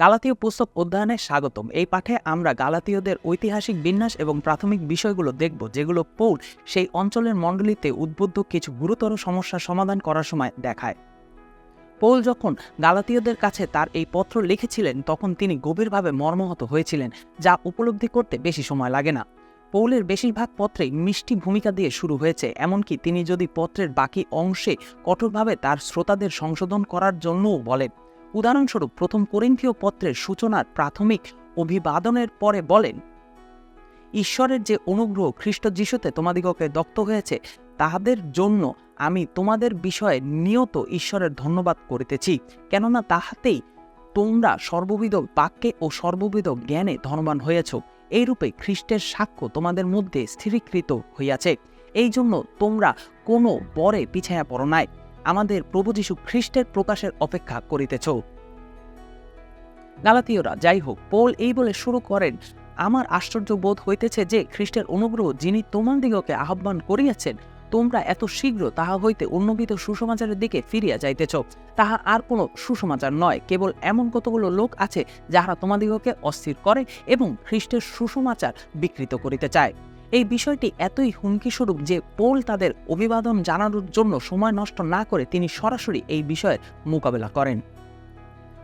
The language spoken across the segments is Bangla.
গালাতীয় পুস্তক অধ্যয়নে স্বাগতম। এই পাঠে আমরা গালাতীয়দের ঐতিহাসিক বিন্যাস এবং প্রাথমিক বিষয়গুলো দেখব, যেগুলো পৌল সেই অঞ্চলের মণ্ডলীতে উদ্বুদ্ধ কিছু গুরুতর সমস্যার সমাধান করার সময় দেখায়। পৌল যখন গালাতীয়দের কাছে তার এই পত্র লিখেছিলেন, তখন তিনি গভীরভাবে মর্মহত হয়েছিলেন, যা উপলব্ধি করতে বেশি সময় লাগে না। পৌলের বেশিরভাগ পত্রেই মিষ্টি ভূমিকা দিয়ে শুরু হয়েছে, এমনকি তিনি যদি পত্রের বাকি অংশে কঠোরভাবে তার শ্রোতাদের সংশোধন করার জন্যও বলেন। উদাহরণস্বরূপ প্রথম করিন্থীয় পত্রের সূচনার প্রাথমিক অভিবাদনের পরে বলেন, ঈশ্বরের যে অনুগ্রহ খ্রিস্ট যিশুতে তোমাদিগকে দত্ত হয়েছে, তাহাদের জন্য আমি তোমাদের বিষয়ে নিয়ত ঈশ্বরের ধন্যবাদ করিতেছি। কেননা তাহাতেই তোমরা সর্ববিধ বাক্যে ও সর্ববিধ জ্ঞানে ধনবান হইয়াছ এইরূপে খ্রিস্টের সাক্ষ্য তোমাদের মধ্যে স্থিরীকৃত হইয়াছে। এই জন্য তোমরা কোনো বরে পিছাইয়া পড়ো নাই। আমাদের প্রভু যীশু খ্রিস্টের প্রকাশের অপেক্ষা করিতেছ। গালাতীয়রা, যাই হোক, পৌল এই বলে শুরু করেন, আমার আশ্চর্য বোধ হইতেছে যে খ্রিস্টের অনুগ্রহ যিনি তোমাদিগকে আহ্বান করিয়াছেন, তোমরা এত শীঘ্র তাহা হইতে উন্নবিত সুসমাচারের দিকে ফিরিয়া যাইতেছ। তাহা আর কোনো সুসমাচার নয়, কেবল এমন কতগুলো লোক আছে যাহারা তোমাদিগকে অস্থির করে এবং খ্রিস্টের সুসমাচার বিকৃত করিতে চায়। এই বিষয়টি এতই হুমকিস্বরূপ যে পোল তাদের অভিবাদন জানানোর জন্য সময় নষ্ট না করে তিনি সরাসরি এই বিষয়ের মোকাবেলা করেন।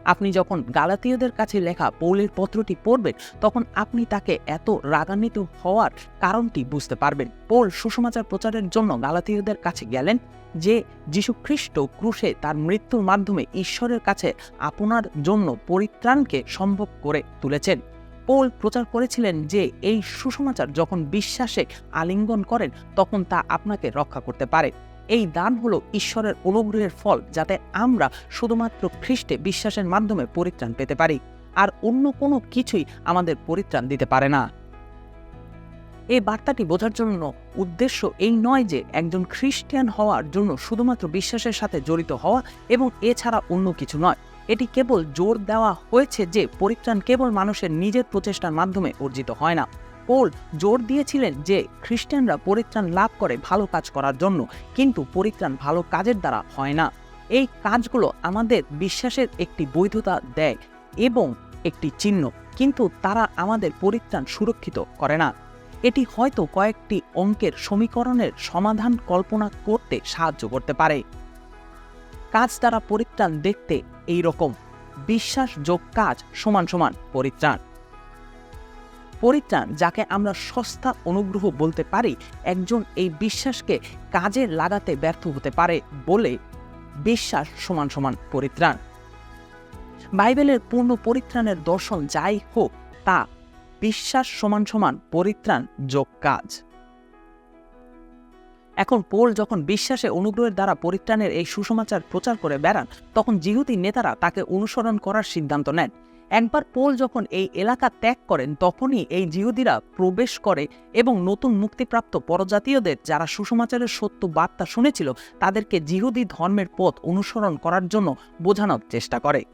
আপনি যখন গালাতীয়দের কাছে লেখা পৌলের পত্রটি পড়বেন, তখন আপনি তাকে এত রাগান্বিত হওয়ার কারণটি বুঝতে পারবেন। পৌল সুসমাচার প্রচারের জন্য গালাতীয়দের কাছে গেলেন যে যীশু খ্রিস্ট ক্রুশে তার মৃত্যুর মাধ্যমে ঈশ্বরের কাছে আপনার জন্য পরিত্রাণকে সম্ভব করে তুলেছেন। পৌল প্রচার করেছিলেন যে এই সুসমাচার যখন বিশ্বাসে আলিঙ্গন করেন, তখন তা আপনাকে রক্ষা করতে পারে। এই দান হলো ঈশ্বরের অনুগ্রহের ফল, যাতে আমরা শুধুমাত্র খ্রিস্টে বিশ্বাসের মাধ্যমে পরিত্রাণ পেতে পারি, আর অন্য কোনো কিছুই আমাদের পরিত্রাণ দিতে পারে না। এই বার্তাটি বোঝার জন্য উদ্দেশ্য এই নয় যে একজন খ্রিস্টিয়ান হওয়ার জন্য শুধুমাত্র বিশ্বাসের সাথে জড়িত হওয়া এবং এছাড়া অন্য কিছু নয়। এটি কেবল জোর দেওয়া হয়েছে যে পরিত্রাণ কেবল মানুষের নিজের প্রচেষ্টার মাধ্যমে অর্জিত হয় না। পোল জোর দিয়েছিলেন যে খ্রিস্টানরা পরিত্রাণ লাভ করে ভালো কাজ করার জন্য, কিন্তু পরিত্রাণ ভালো কাজের দ্বারা হয় না। এই কাজগুলো আমাদের বিশ্বাসের একটি বৈধতা দেয় এবং একটি চিহ্ন, কিন্তু তারা আমাদের পরিত্রাণ সুরক্ষিত করে না। এটি হয়তো কয়েকটি অঙ্কের সমীকরণের সমাধান কল্পনা করতে সাহায্য করতে পারে। কাজ দ্বারা পরিত্রাণ দেখতে এই রকম বিশ্বাসযোগ কাজ সমান সমান পরিত্রাণ। পরিত্রাণ যাকে আমরা সস্তা অনুগ্রহ বলতে পারি, একজন এই বিশ্বাসকে কাজে লাগাতে ব্যর্থ হতে পারে বলে বিশ্বাস সমান সমান পরিত্রাণ। বাইবেলের পূর্ণ পরিত্রাণের দর্শন যাই হোক, তা বিশ্বাস সমান সমান পরিত্রাণ যোগ কাজ। এখন পোল যখন বিশ্বাসে অনুগ্রহের দ্বারা পরিত্রাণের এই সুসমাচার প্রচার করে বেড়ান, তখন জিহুতি নেতারা তাকে অনুসরণ করার সিদ্ধান্ত নেন। একবার পোল যখন এই এলাকা ত্যাগ করেন, তখনই এই জিহুদিরা প্রবেশ করে এবং নতুন মুক্তিপ্রাপ্ত পরজাতীয়দের যারা সুসমাচারের সত্য বার্তা শুনেছিল, তাদেরকে জিহুদি ধর্মের পথ অনুসরণ করার জন্য বোঝানোর চেষ্টা করে।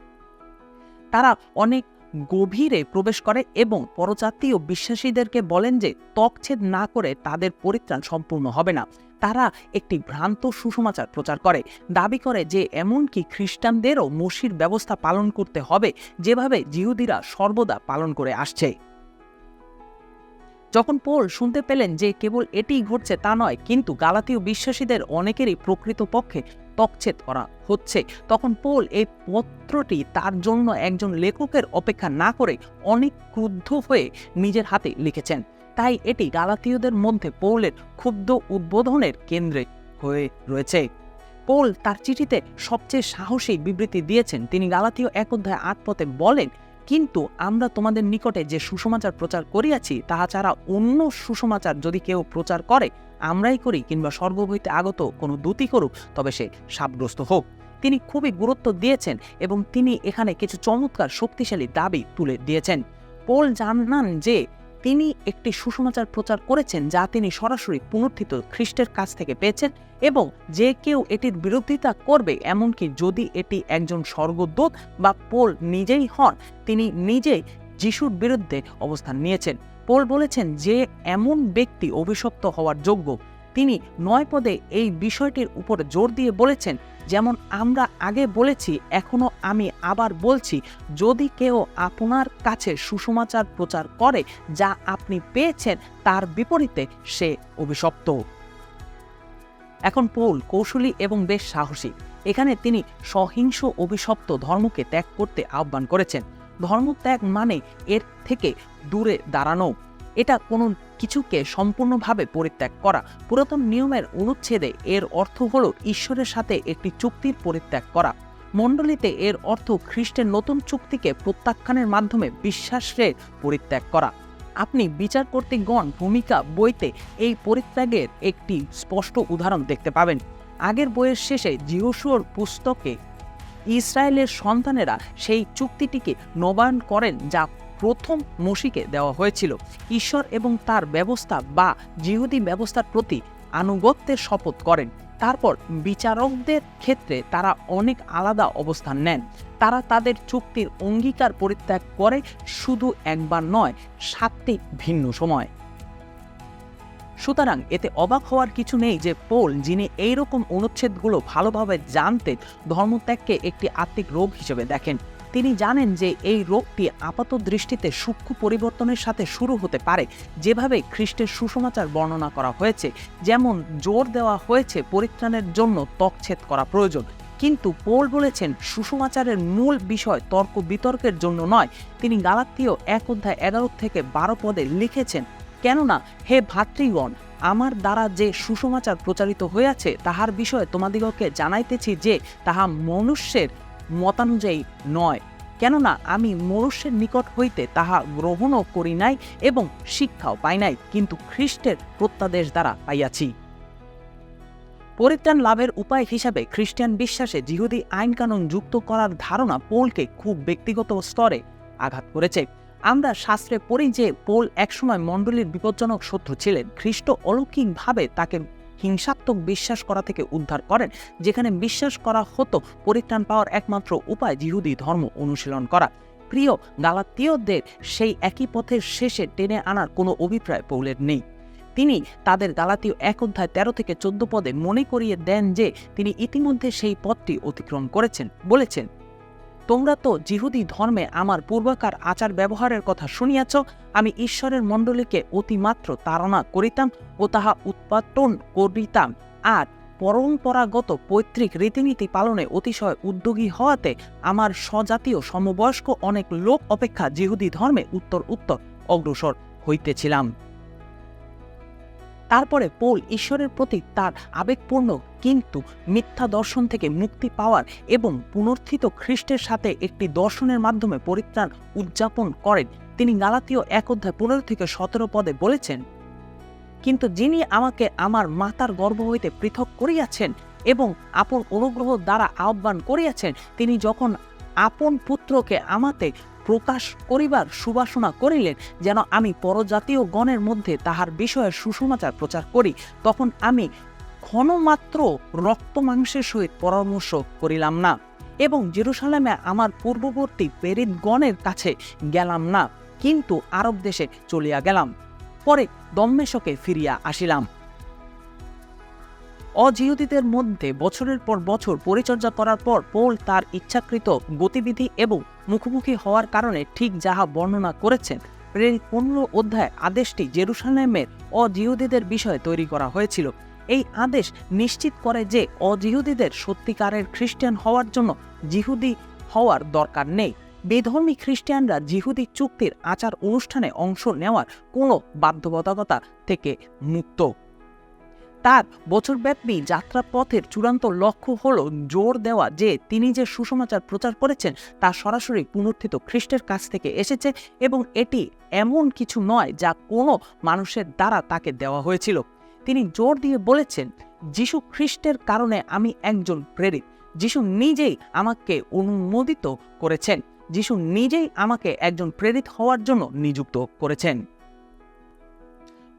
তারা অনেক গভীরে প্রবেশ করে এবং পরজাতীয় বিশ্বাসীদেরকে বলেন যে তকছেদ না করে তাদের পরিত্রাণ সম্পূর্ণ হবে না। তারা একটি ভ্রান্ত সুসমাচার প্রচার করে। দাবি করে যে এমনকি খ্রিস্টানদেরও মসির ব্যবস্থা পালন করতে হবে, যেভাবে জিহুদিরা সর্বদা পালন করে আসছে। যখন পোল শুনতে পেলেন যে কেবল এটিই ঘটছে তা নয়, কিন্তু গালাতীয় বিশ্বাসীদের অনেকেরই প্রকৃত পক্ষে তকছেদ করা হচ্ছে, তখন পোল এই পত্রটি তার জন্য একজন লেখকের অপেক্ষা না করে অনেক ক্রুদ্ধ হয়ে নিজের হাতে লিখেছেন। তাই এটি গালাতীয়দের মধ্যে পৌলের ক্ষুব্ধ উদ্বোধনের কেন্দ্রে হয়ে রয়েছে। পোল তার চিঠিতে সবচেয়ে সাহসী বিবৃতি দিয়েছেন। তিনি গালাতীয় এক অধ্যায় আট পথে বলেন, কিন্তু আমরা তোমাদের নিকটে যে সুসমাচার প্রচার করিয়াছি, তাহা ছাড়া অন্য সুসমাচার যদি কেউ প্রচার করে, আমরাই করি কিংবা স্বর্গ হইতে আগত কোনো দূতি করুক, তবে সে সাপগ্রস্ত হোক। তিনি খুবই গুরুত্ব দিয়েছেন এবং তিনি এখানে কিছু চমৎকার শক্তিশালী দাবি তুলে দিয়েছেন। পোল জানান যে তিনি একটি সুসমাচার প্রচার করেছেন যা তিনি সরাসরি পুনর্থিত খ্রিস্টের কাছ থেকে পেয়েছেন এবং যে কেউ এটির বিরোধিতা করবে, এমনকি যদি এটি একজন স্বর্গদূত বা পোল নিজেই হন, তিনি নিজেই যিশুর বিরুদ্ধে অবস্থান নিয়েছেন। পোল বলেছেন যে, এমন ব্যক্তি অভিশপ্ত হওয়ার যোগ্য তিনি নয় পদে এই বিষয়টির উপর জোর দিয়ে বলেছেন, যেমন আমরা আগে বলেছি, এখনও আমি আবার বলছি, যদি কেউ আপনার কাছে সুসমাচার প্রচার করে যা আপনি পেয়েছেন, তার বিপরীতে সে অভিশপ্ত। এখন পৌল, কৌশলী এবং বেশ সাহসী। এখানে তিনি সহিংস অভিশপ্ত ধর্মকে ত্যাগ করতে আহ্বান করেছেন। ধর্মত্যাগ মানে এর থেকে দূরে দাঁড়ানো। এটা কোনো কিছুকে সম্পূর্ণভাবে পরিত্যাগ করা। পুরাতন নিয়মের অনুচ্ছেদে এর অর্থ হল ঈশ্বরের সাথে একটি চুক্তির পরিত্যাগ করা। মণ্ডলীতে এর অর্থ খ্রিস্টের নতুন চুক্তিকে প্রত্যাখ্যানের মাধ্যমে বিশ্বাসের পরিত্যাগ করা। আপনি বিচার কর্তৃগণ ভূমিকা বইতে এই পরিত্যাগের একটি স্পষ্ট উদাহরণ দেখতে পাবেন। আগের বইয়ের শেষে জিহসুর পুস্তকে ইসরায়েলের সন্তানেরা সেই চুক্তিটিকে নবায়ন করেন যা প্রথম মসিকে দেওয়া হয়েছিল। ঈশ্বর এবং তার ব্যবস্থা বা জিহুদি ব্যবস্থার প্রতি আনুগত্যের শপথ করেন। তারপর বিচারকদের ক্ষেত্রে তারা অনেক আলাদা অবস্থান নেন। তারা তাদের চুক্তির অঙ্গীকার পরিত্যাগ করে শুধু একবার নয়, সাতটি ভিন্ন সময়। সুতরাং এতে অবাক হওয়ার কিছু নেই যে পোল, যিনি এইরকম অনুচ্ছেদগুলো ভালোভাবে জানতেন, ধর্মত্যাগকে একটি আত্মিক রোগ হিসেবে দেখেন। তিনি জানেন যে এই রোগটি আপাত দৃষ্টিতে সূক্ষ্ম পরিবর্তনের সাথে শুরু হতে পারে, যেভাবে খ্রিস্টের সুসমাচার বর্ণনা করা হয়েছে, যেমন জোর দেওয়া হয়েছে পরিত্রাণের জন্য তকছেদ করা প্রয়োজন। কিন্তু পোল বলেছেন, সুসমাচারের মূল বিষয় তর্ক বিতর্কের জন্য নয়। তিনি গালাত্তীয় এক অধ্যায় এগারো থেকে বারো পদে লিখেছেন, কেননা, হে ভাতৃগণ, আমার দ্বারা যে সুসমাচার প্রচারিত হইয়াছে, তাহার বিষয়ে তোমাদিগকে জানাইতেছি যে, তাহা মনুষ্যের মতানুযায়ী নয়। কেননা আমি মনুষ্যের নিকট হইতে তাহা গ্রহণও করি নাই এবং শিক্ষাও পাই নাই, কিন্তু খ্রিস্টের প্রত্যাদেশ দ্বারা পাইয়াছি। পরিত্রাণ লাভের উপায় হিসাবে খ্রিস্টান বিশ্বাসে জিহুদি আইনকানুন যুক্ত করার ধারণা পোলকে খুব ব্যক্তিগত স্তরে আঘাত করেছে। আমরা শাস্ত্রে পড়ি যে পোল একসময় মণ্ডলীর বিপজ্জনক শত্রু ছিলেন, খ্রিস্ট অলৌকিকভাবে তাকে হিংসাত্মক বিশ্বাস করা থেকে উদ্ধার করেন, যেখানে বিশ্বাস করা হতো পরিত্রাণ পাওয়ার একমাত্র উপায় জিহুদি ধর্ম অনুশীলন করা। প্রিয় গালাতীয়দের সেই একই পথের শেষে টেনে আনার কোনো অভিপ্রায় পৌলের নেই। তিনি তাদের গালাতীয় এক অধ্যায় তেরো থেকে চোদ্দ পদে মনে করিয়ে দেন যে তিনি ইতিমধ্যে সেই পথটি অতিক্রম করেছেন, বলেছেন। তোমরা তো জিহুদি ধর্মে আমার পূর্বাকার আচার ব্যবহারের কথা শুনিয়াছ, আমি ঈশ্বরের মণ্ডলীকে অতিমাত্র তাড়না করিতাম ও তাহা উৎপাদন করিতাম। আর পরম্পরাগত পৈতৃক রীতিনীতি পালনে অতিশয় উদ্যোগী হওয়াতে আমার স্বজাতীয় সমবয়স্ক অনেক লোক অপেক্ষা জিহুদি ধর্মে উত্তর উত্তর অগ্রসর হইতেছিলাম। তারপরে পোল ঈশ্বরের প্রতি তার আবেগপূর্ণ কিন্তু মিথ্যা দর্শন থেকে মুক্তি পাওয়ার এবং পুনর্থিত খ্রিস্টের সাথে একটি দর্শনের মাধ্যমে পরিত্রাণ উদযাপন করেন। তিনি গালাতীয় এক অধ্যায় পনেরো থেকে সতেরো পদে বলেছেন, কিন্তু যিনি আমাকে আমার মাতার গর্ভ হইতে পৃথক করিয়াছেন এবং আপন অনুগ্রহ দ্বারা আহ্বান করিয়াছেন, তিনি যখন আপন পুত্রকে আমাতে প্রকাশ করিবার সুবাসনা করিলেন যেন আমি পরজাতীয় গণের মধ্যে তাহার বিষয়ে সুসমাচার প্রচার করি, তখন আমি ক্ষণমাত্র রক্ত মাংসের সহিত পরামর্শ করিলাম না এবং জেরুসালেমে আমার পূর্ববর্তী প্রেরিতগণের কাছে গেলাম না, কিন্তু আরব দেশে চলিয়া গেলাম, পরে দম্মেশকে ফিরিয়া আসিলাম। অজিহুদীদের মধ্যে বছরের পর বছর পরিচর্যা করার পর পোল তার ইচ্ছাকৃত গতিবিধি এবং মুখোমুখি হওয়ার কারণে ঠিক যাহা বর্ণনা করেছেন প্রেরিত পনেরো অধ্যায় আদেশটি জেরুসালেমের অজিহুদীদের বিষয়ে তৈরি করা হয়েছিল। এই আদেশ নিশ্চিত করে যে অজিহুদীদের সত্যিকারের খ্রিস্টান হওয়ার জন্য জিহুদি হওয়ার দরকার নেই। বেধর্মী খ্রিস্টানরা জিহুদি চুক্তির আচার অনুষ্ঠানে অংশ নেওয়ার কোনো বাধ্যবাধকতা থেকে মুক্ত। তার বছরব্যাপী যাত্রাপথের চূড়ান্ত লক্ষ্য হল জোর দেওয়া যে তিনি যে সুসমাচার প্রচার করেছেন তা সরাসরি পুনর্থিত খ্রিস্টের কাছ থেকে এসেছে এবং এটি এমন কিছু নয় যা কোনো মানুষের দ্বারা তাকে দেওয়া হয়েছিল। তিনি জোর দিয়ে বলেছেন, যিশু খ্রিস্টের কারণে আমি একজন প্রেরিত। যিশু নিজেই আমাকে অনুমোদিত করেছেন। যিশু নিজেই আমাকে একজন প্রেরিত হওয়ার জন্য নিযুক্ত করেছেন।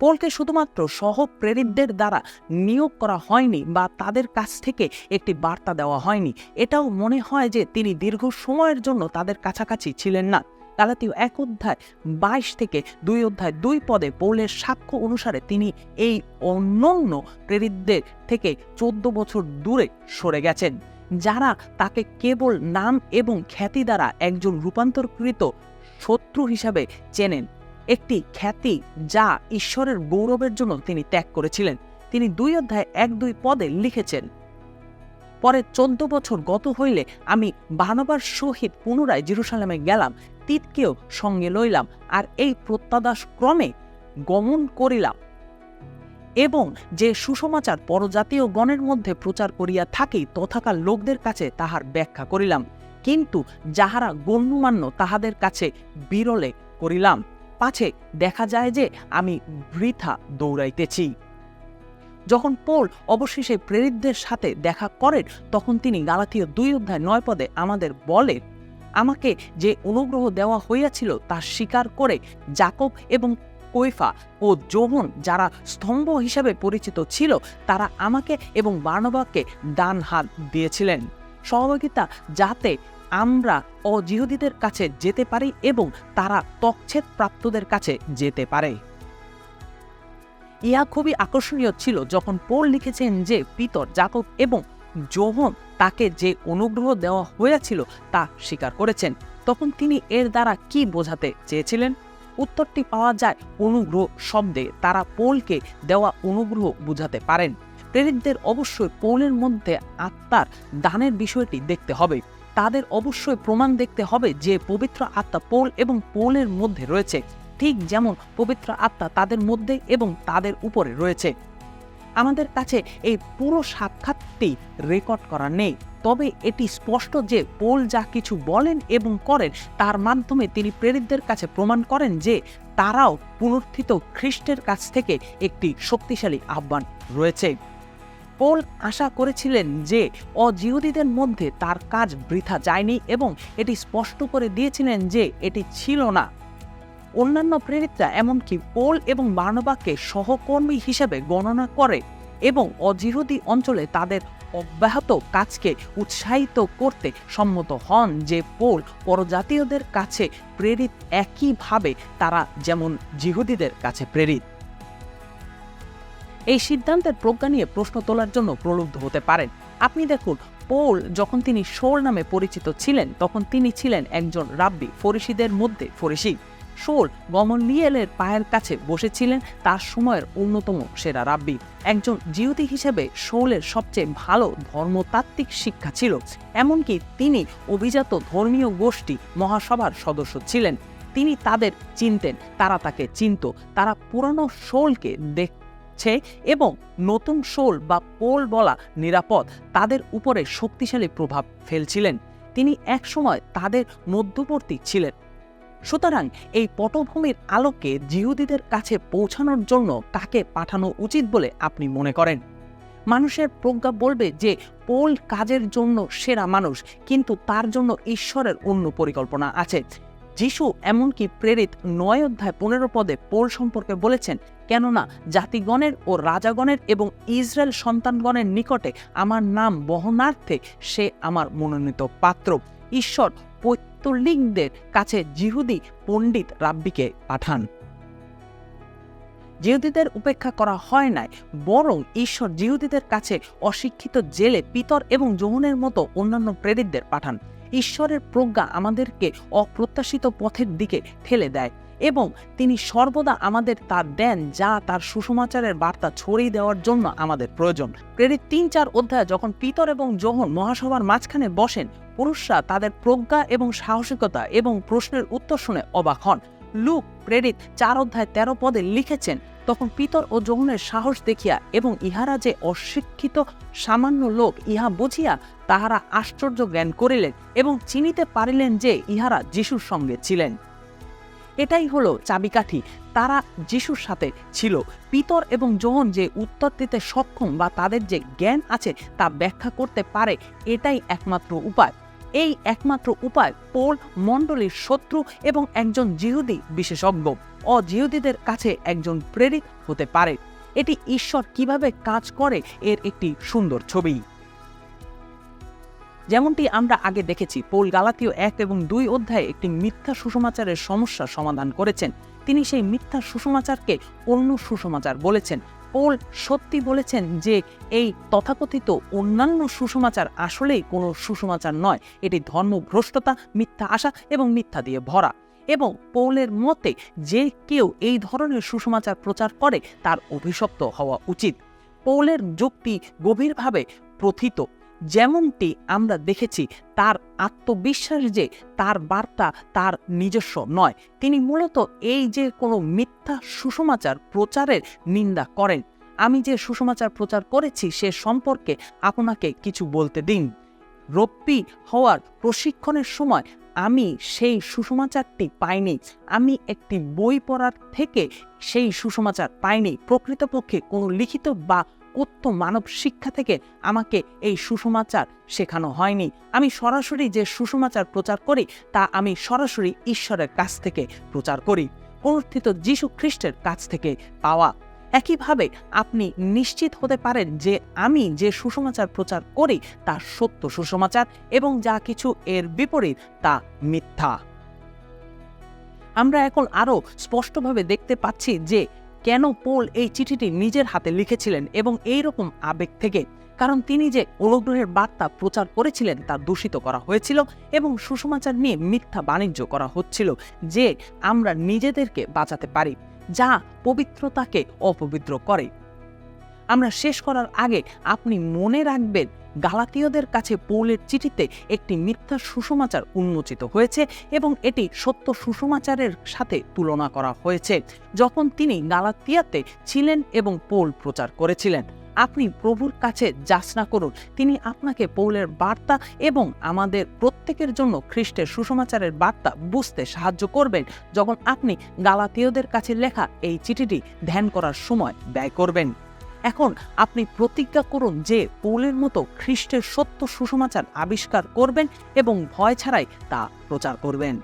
পোলকে শুধুমাত্র সহ প্রেরিতদের দ্বারা নিয়োগ করা হয়নি বা তাদের কাছ থেকে একটি বার্তা দেওয়া হয়নি। এটাও মনে হয় যে তিনি দীর্ঘ সময়ের জন্য তাদের কাছাকাছি ছিলেন না। গালাতীয় এক অধ্যায় বাইশ থেকে দুই অধ্যায় দুই পদে পৌলের সাক্ষ্য অনুসারে তিনি এই অন্যান্য প্রেরিতদের থেকে চোদ্দ বছর দূরে সরে গেছেন। যারা তাকে কেবল নাম এবং খ্যাতি দ্বারা একজন রূপান্তরকৃত শত্রু হিসাবে চেনেন। একটি খ্যাতি যা ঈশ্বরের গৌরবের জন্য তিনি ত্যাগ করেছিলেন। তিনি দুই অধ্যায় এক দুই পদে লিখেছেন, পরে চোদ্দ বছর গত হইলে আমি বানবার সহিত পুনরায় জেরুসালামে গেলাম, তিতকেও সঙ্গে লইলাম, আর এই প্রত্যাদাস ক্রমে গমন করিলাম। এবং যে সুসমাচার পরজাতীয় গণের মধ্যে প্রচার করিয়া থাকি, তথাকার লোকদের কাছে তাহার ব্যাখ্যা করিলাম। কিন্তু যাহারা গণ্যমান্য তাহাদের কাছে বিরলে করিলাম। পাছে দেখা যায় যে আমি বৃথা দৌড়াইতেছি। যখন পোল অবশেষে প্রেরিতদের সাথে দেখা করেন, তখন তিনি গালাথীয় দুই অধ্যায় নয় পদে আমাদের বলেন আমাকে যে অনুগ্রহ দেওয়া হইয়াছিল তা স্বীকার করে জাকব এবং কৈফা ও যোহন যারা স্তম্ভ হিসাবে পরিচিত ছিল, তারা আমাকে এবং বার্নবাকে ডান হাত দিয়েছিলেন। সহযোগিতা যাতে আমরা অজিহুদীদের কাছে যেতে পারি এবং তারা তকছেদ প্রাপ্তদের কাছে যেতে পারে। ইহা খুবই আকর্ষণীয় ছিল যখন পোল লিখেছেন যে পিতর জাকব এবং যোহন তাকে যে অনুগ্রহ দেওয়া হয়েছিল তা স্বীকার করেছেন। তখন তিনি এর দ্বারা কি বোঝাতে চেয়েছিলেন? উত্তরটি পাওয়া যায় অনুগ্রহ শব্দে তারা পোলকে দেওয়া অনুগ্রহ বুঝাতে পারেন। প্রেরিতদের অবশ্যই পৌলের মধ্যে আত্মার দানের বিষয়টি দেখতে হবে। তাদের অবশ্যই প্রমাণ দেখতে হবে যে পবিত্র আত্মা পোল এবং পোলের মধ্যে রয়েছে। ঠিক যেমন পবিত্র আত্মা তাদের মধ্যে এবং তাদের উপরে রয়েছে। আমাদের কাছে এই পুরো সাক্ষাৎটি রেকর্ড করা নেই। তবে এটি স্পষ্ট যে পোল যা কিছু বলেন এবং করেন, তার মাধ্যমে তিনি প্রেরিতদের কাছে প্রমাণ করেন যে তারাও পুনর্থিত খ্রিস্টের কাছ থেকে একটি শক্তিশালী আহ্বান রয়েছে। পোল আশা করেছিলেন যে অজিহুদীদের মধ্যে তার কাজ বৃথা যায়নি এবং এটি স্পষ্ট করে দিয়েছিলেন যে এটি ছিল না। অন্যান্য প্রেরিতরা এমনকি পোল এবং বার্নবাকে সহকর্মী হিসেবে গণনা করে এবং অজিহুদি অঞ্চলে তাদের অব্যাহত কাজকে উৎসাহিত করতে সম্মত হন যে পোল পরজাতীয়দের কাছে প্রেরিত একইভাবে তারা যেমন জিহুদীদের কাছে প্রেরিত। এই সিদ্ধান্তের প্রজ্ঞা নিয়ে প্রশ্ন তোলার জন্য প্রলুব্ধ হতে পারেন। আপনি দেখুন, পোল যখন তিনি শোল নামে পরিচিত ছিলেন, তখন তিনি ছিলেন একজন রাব্বি, ফরিসিদের মধ্যে ফরিসি। শোল গমনলিয়েলের পায়ের কাছে বসেছিলেন, তার সময়ের অন্যতম সেরা রাব্বি। একজন জিউতি হিসেবে শোলের সবচেয়ে ভালো ধর্মতাত্ত্বিক শিক্ষা ছিল, এমনকি তিনি অভিজাত ধর্মীয় গোষ্ঠী, মহাসভার সদস্য ছিলেন। তিনি তাদের চিনতেন, তারা তাকে চিনত, তারা পুরনো শোলকে দেখ ছে এবং নতুন শোল বা পোল বলা নিরাপদ তাদের উপরে শক্তিশালী প্রভাব ফেলছিলেন। তিনি একসময় তাদের মধ্যবর্তী ছিলেন। সুতরাং এই পটভূমির আলোকে জিহুদীদের কাছে পৌঁছানোর জন্য তাকে পাঠানো উচিত বলে আপনি মনে করেন। মানুষের প্রজ্ঞা বলবে যে পোল কাজের জন্য সেরা মানুষ, কিন্তু তার জন্য ঈশ্বরের অন্য পরিকল্পনা আছে। যিশু এমনকি প্রেরিত নয় অধ্যায় পনেরো পদে পোল সম্পর্কে বলেছেন, কেননা জাতিগণের ও রাজাগণের এবং ইসরায়েল সন্তানগণের নিকটে আমার নাম বহনার্থে সে আমার মনোনীত পাত্র। ঈশ্বর পৈত্তলিকদের কাছে জিহুদি পণ্ডিত রাব্বিকে পাঠান। জিহুদীদের উপেক্ষা করা হয় নাই, বরং ঈশ্বর জিহুদীদের কাছে অশিক্ষিত জেলে পিতর এবং যৌনের মতো অন্যান্য প্রেরিতদের পাঠান। ঈশ্বরের প্রজ্ঞা আমাদেরকে অপ্রত্যাশিত পথের দিকে ঠেলে দেয় এবং তিনি সর্বদা আমাদের তা দেন যা তার সুসমাচারের বার্তা ছড়িয়ে দেওয়ার জন্য আমাদের প্রয়োজন। প্রেরিত তিন চার অধ্যায় যখন পিতর এবং যোহন মহাসভার মাঝখানে বসেন, পুরুষরা তাদের প্রজ্ঞা এবং সাহসিকতা এবং প্রশ্নের উত্তর শুনে অবাক হন। লুক প্রেরিত চার অধ্যায় তেরো পদে লিখেছেন, তখন পিতর ও যৌনের সাহস দেখিয়া এবং ইহারা যে অশিক্ষিত সামান্য লোক ইহা বুঝিয়া তাহারা আশ্চর্য জ্ঞান করিলেন এবং চিনিতে পারিলেন যে ইহারা যিশুর সঙ্গে ছিলেন। এটাই হলো চাবিকাঠি। তারা যিশুর সাথে ছিল। পিতর এবং যোহন যে উত্তর দিতে সক্ষম বা তাদের যে জ্ঞান আছে তা ব্যাখ্যা করতে পারে, এটাই একমাত্র উপায়। এই একমাত্র উপায় পোল মণ্ডলীর শত্রু এবং একজন জিহুদি বিশেষজ্ঞ। অজিহুদীদের কাছে একজন প্রেরিত হতে পারে। এটি ঈশ্বর কীভাবে কাজ করে এর একটি সুন্দর ছবি। যেমনটি আমরা আগে দেখেছি, পোল গালাতীয় এক এবং দুই অধ্যায়ে একটি মিথ্যা সুসমাচারের সমস্যা সমাধান করেছেন। তিনি সেই মিথ্যা সুসমাচারকে অন্য সুসমাচার বলেছেন। পৌল সত্যি বলেছেন যে এই তথাকথিত অন্যান্য সুসমাচার আসলেই কোনো সুসমাচার নয়। এটি ধর্মভ্রষ্টতা, মিথ্যা আশা এবং মিথ্যা দিয়ে ভরা। এবং পৌলের মতে যে কেউ এই ধরনের সুসমাচার প্রচার করে, তার অভিশপ্ত হওয়া উচিত। পৌলের যুক্তি গভীরভাবে প্রথিত। যেমনটি আমরা দেখেছি, তার আত্মবিশ্বাস যে তার বার্তা তার নিজস্ব নয়। তিনি মূলত এই যে কোনো মিথ্যা সুষমাচার প্রচারের নিন্দা করেন। আমি যে সুষমাচার প্রচার করেছি, সে সম্পর্কে আপনাকে কিছু বলতে দিন। রপ্পি হওয়ার প্রশিক্ষণের সময় আমি সেই সুষমাচারটি পাইনি। আমি একটি বই পড়ার থেকে সেই সুষমাচার পাইনি। প্রকৃতপক্ষে কোনো লিখিত বা কথ্য মানব শিক্ষা থেকে আমাকে এই সুসমাচার শেখানো হয়নি। আমি সরাসরি যে সুসমাচার প্রচার করি, তা আমি সরাসরি ঈশ্বরের কাছ থেকে প্রচার করি পুনর্থিত যীশু খ্রিস্টের কাছ থেকে পাওয়া। একইভাবে আপনি নিশ্চিত হতে পারেন যে আমি যে সুসমাচার প্রচার করি, তা সত্য সুসমাচার এবং যা কিছু এর বিপরীত, তা মিথ্যা। আমরা এখন আরও স্পষ্টভাবে দেখতে পাচ্ছি যে কেন পোল এই চিঠিটি নিজের হাতে লিখেছিলেন এবং এই রকম আবেগ থেকে? কারণ তিনি যে অনুগ্রহের বার্তা প্রচার করেছিলেন তা দূষিত করা হয়েছিল এবং সুষমাচার নিয়ে মিথ্যা বাণিজ্য করা হচ্ছিল যে আমরা নিজেদেরকে বাঁচাতে পারি, যা পবিত্রতাকে অপবিত্র করে। আমরা শেষ করার আগে আপনি মনে রাখবেন, গালাতীয়দের কাছে পৌলের চিঠিতে একটি মিথ্যা সুষমাচার উন্মোচিত হয়েছে এবং এটি সত্য সুষমাচারের সাথে তুলনা করা হয়েছে, যখন তিনি গালাতিয়াতে ছিলেন এবং পৌল প্রচার করেছিলেন। আপনি প্রভুর কাছে যাচনা করুন, তিনি আপনাকে পৌলের বার্তা এবং আমাদের প্রত্যেকের জন্য খ্রিস্টের সুসমাচারের বার্তা বুঝতে সাহায্য করবেন, যখন আপনি গালাতীয়দের কাছে লেখা এই চিঠিটি ধ্যান করার সময় ব্যয় করবেন। এখন আপনি প্রতিজ্ঞা করুন যে পৌলের মতো খ্রিস্টের সত্য সুসমাচার আবিষ্কার করবেন এবং ভয় ছাড়াই তা প্রচার করবেন।